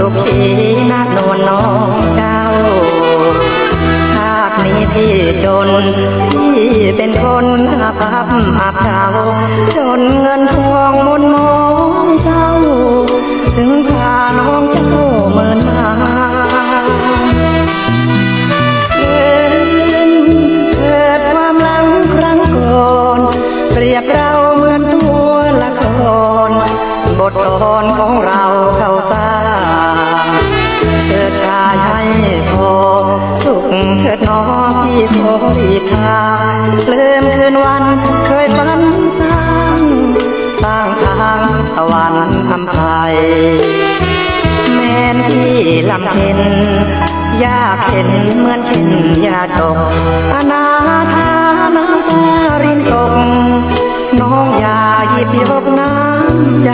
สุขีนักนวน้องเจ้า ชาตินี้พี่จน พี่เป็นคนหาภับอาเช้าจนเงินทองมนมองเจ้า ถึงพาน้องเจ้าเมินมาเปรียบเราเหมือนตัวละคร บทตอนของเรา ชายให้พอ สุขเถิดน้องพี่ขออีกทางลืมคืนวันเคยฝันสร้างสร้างทางสวรรค์อำไพยแม่นที่ลำเค็นยากเข็นเหมือนเช่นยาจกอนาถาน้ำตารินตกน้องยาหยิบยกน้ำใจ